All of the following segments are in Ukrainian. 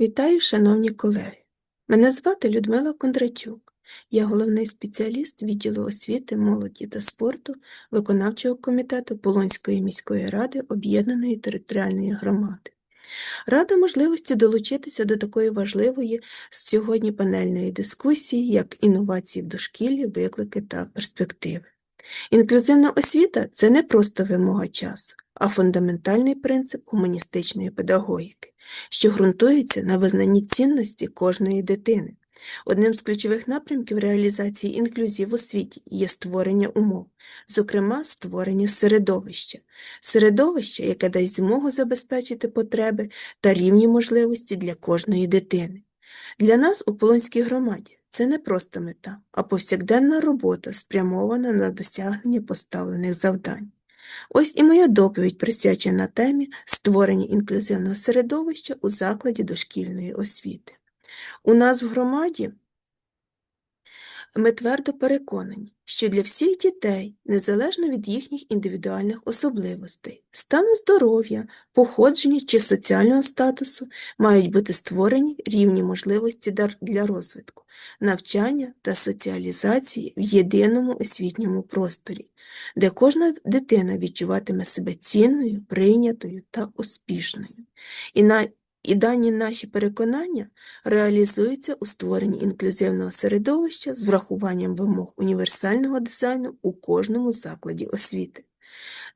Вітаю, шановні колеги! Мене звати Людмила Кондратюк. Я головний спеціаліст відділу освіти, молоді та спорту виконавчого комітету Полонської міської ради Об'єднаної територіальної громади. Рада можливості долучитися до такої важливої сьогодні панельної дискусії, як інновації в дошкіллі, виклики та перспективи. Інклюзивна освіта це не просто вимога часу, а фундаментальний принцип гуманістичної педагогіки, що ґрунтується на визнанні цінності кожної дитини. Одним з ключових напрямків реалізації інклюзії в освіті є створення умов, зокрема, створення середовища, середовище, яке дасть змогу забезпечити потреби та рівні можливості для кожної дитини. Для нас у Полонській громаді це не просто мета, а повсякденна робота, спрямована на досягнення поставлених завдань. Ось і моя доповідь присвячена темі створення інклюзивного середовища у закладі дошкільної освіти. У нас в громаді ми твердо переконані, що для всіх дітей, незалежно від їхніх індивідуальних особливостей, стану здоров'я, походження чи соціального статусу мають бути створені рівні можливості для розвитку, навчання та соціалізації в єдиному освітньому просторі, де кожна дитина відчуватиме себе цінною, прийнятою та успішною. І на і дані наші переконання реалізуються у створенні інклюзивного середовища з врахуванням вимог універсального дизайну у кожному закладі освіти.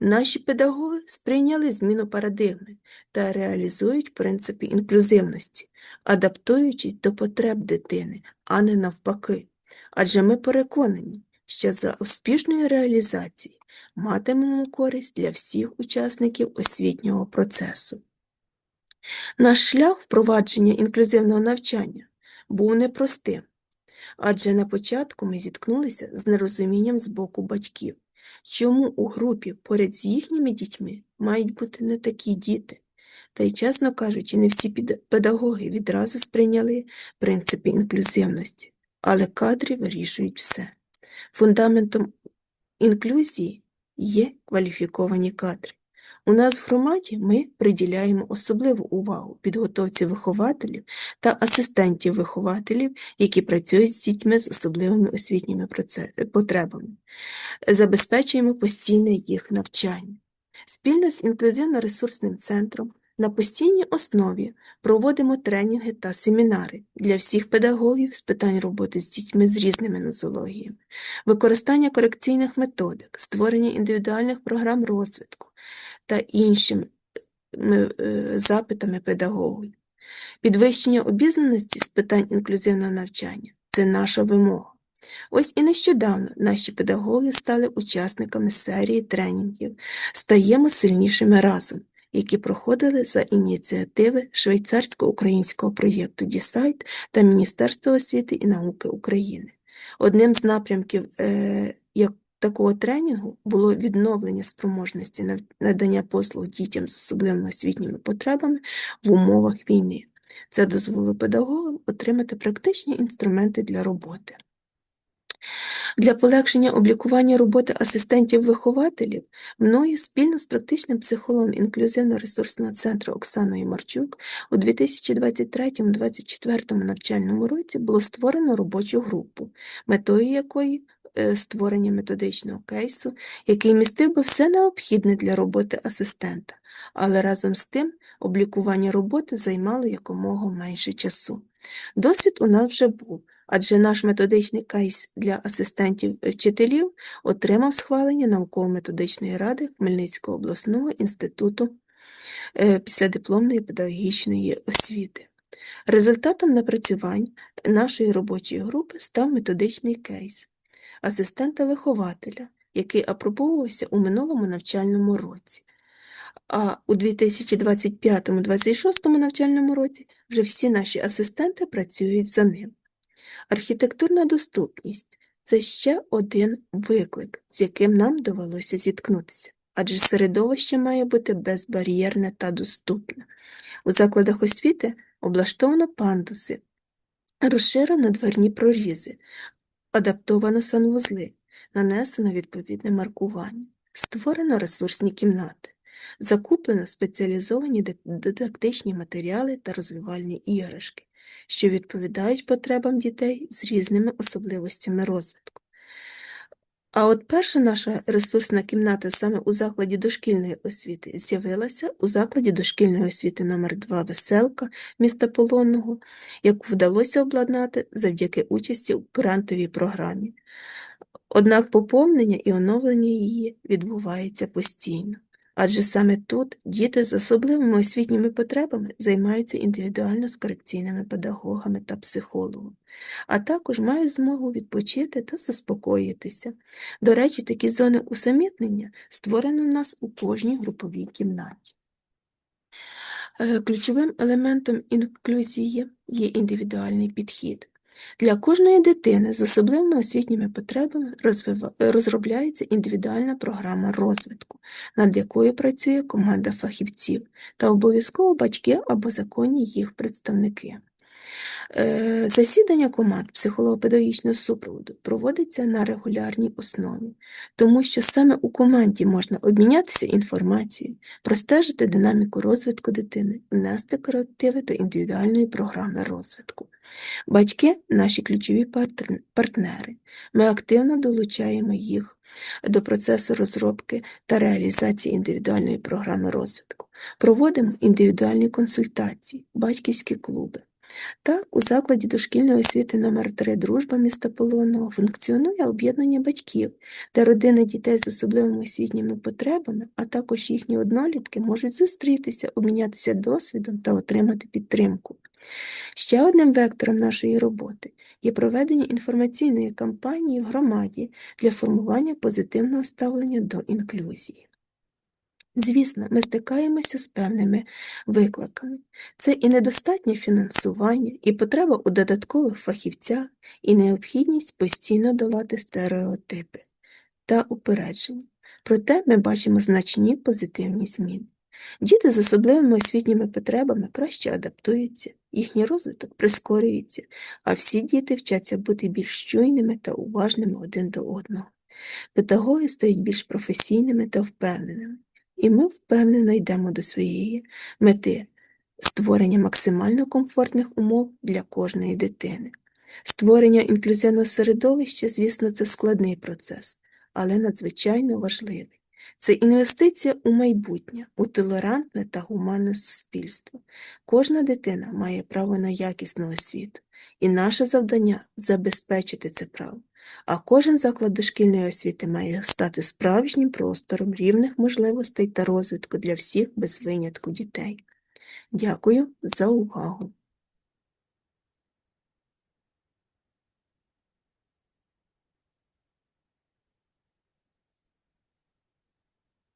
Наші педагоги сприйняли зміну парадигми та реалізують принципи інклюзивності, адаптуючись до потреб дитини, а не навпаки. Адже ми переконані, що за успішної реалізації матимемо користь для всіх учасників освітнього процесу. Наш шлях впровадження інклюзивного навчання був непростим, адже на початку ми зіткнулися з нерозумінням з боку батьків, чому у групі поряд з їхніми дітьми мають бути не такі діти. Та й, чесно кажучи, не всі педагоги відразу сприйняли принципи інклюзивності, але кадри вирішують все. Фундаментом інклюзії є кваліфіковані кадри. У нас в громаді ми приділяємо особливу увагу підготовці вихователів та асистентів вихователів, які працюють з дітьми з особливими освітніми потребами, забезпечуємо постійне їх навчання. Спільно з інклюзивно-ресурсним центром на постійній основі проводимо тренінги та семінари для всіх педагогів з питань роботи з дітьми з різними нозологіями, використання корекційних методик, створення індивідуальних програм розвитку та іншими е, запитами педагогів. Підвищення обізнаності з питань інклюзивного навчання це наша вимога. Ось і нещодавно наші педагоги стали учасниками серії тренінгів Стаємо сильнішими разом, які проходили за ініціативи швейцарсько-українського проєкту Дісайт та Міністерства освіти і науки України. Одним з напрямків е, такого тренінгу було відновлення спроможності надання послуг дітям з особливими освітніми потребами в умовах війни. Це дозволило педагогам отримати практичні інструменти для роботи. Для полегшення облікування роботи асистентів-вихователів мною спільно з практичним психологом інклюзивно-ресурсного центру Оксаною Марчук у 2023-2024 навчальному році було створено робочу групу, метою якої створення методичного кейсу, який містив би все необхідне для роботи асистента, але разом з тим облікування роботи займало якомога менше часу. Досвід у нас вже був адже наш методичний кейс для асистентів вчителів отримав схвалення науково-методичної ради Хмельницького обласного інституту е, післядипломної педагогічної освіти. Результатом напрацювань нашої робочої групи став методичний кейс асистента-вихователя, який апробовувався у минулому навчальному році. А у 2025-2026 навчальному році вже всі наші асистенти працюють за ним. Архітектурна доступність це ще один виклик, з яким нам довелося зіткнутися, адже середовище має бути безбар'єрне та доступне. У закладах освіти облаштовано пандуси, розширено дверні прорізи, адаптовано санвузли, нанесено відповідне маркування, створено ресурсні кімнати. Закуплено спеціалізовані дид- дидактичні матеріали та розвивальні іграшки, що відповідають потребам дітей з різними особливостями розвитку. А от перша наша ресурсна кімната саме у закладі дошкільної освіти з'явилася у закладі дошкільної освіти номер 2 Веселка міста Полонного, яку вдалося обладнати завдяки участі у грантовій програмі. Однак поповнення і оновлення її відбувається постійно. Адже саме тут діти з особливими освітніми потребами займаються індивідуально з корекційними педагогами та психологом, а також мають змогу відпочити та заспокоїтися. До речі, такі зони усамітнення створено в нас у кожній груповій кімнаті. Е, Ключовим елементом інклюзії є індивідуальний підхід. Для кожної дитини з особливими освітніми потребами розробляється індивідуальна програма розвитку, над якою працює команда фахівців та обов'язково батьки або законні їх представники. Е, Засідання команд психолого-педагогічного супроводу проводиться на регулярній основі, тому що саме у команді можна обмінятися інформацією, простежити динаміку розвитку дитини, внести корективи до індивідуальної програми розвитку. Батьки наші ключові партнери. Ми активно долучаємо їх до процесу розробки та реалізації індивідуальної програми розвитку. Проводимо індивідуальні консультації, батьківські клуби. Так, у закладі дошкільної освіти номер 3 Дружба міста Полонного функціонує об'єднання батьків, де родини дітей з особливими освітніми потребами, а також їхні однолітки можуть зустрітися, обмінятися досвідом та отримати підтримку. Ще одним вектором нашої роботи є проведення інформаційної кампанії в громаді для формування позитивного ставлення до інклюзії. Звісно, ми стикаємося з певними викликами. Це і недостатнє фінансування, і потреба у додаткових фахівцях, і необхідність постійно долати стереотипи та упередження. Проте ми бачимо значні позитивні зміни. Діти з особливими освітніми потребами краще адаптуються, їхній розвиток прискорюється, а всі діти вчаться бути більш чуйними та уважними один до одного. Педагоги стають більш професійними та впевненими, і ми впевнено йдемо до своєї мети створення максимально комфортних умов для кожної дитини. Створення інклюзивного середовища, звісно, це складний процес, але надзвичайно важливий. Це інвестиція у майбутнє, у толерантне та гуманне суспільство. Кожна дитина має право на якісну освіту, і наше завдання забезпечити це право. А кожен заклад дошкільної освіти має стати справжнім простором рівних можливостей та розвитку для всіх без винятку дітей. Дякую за увагу!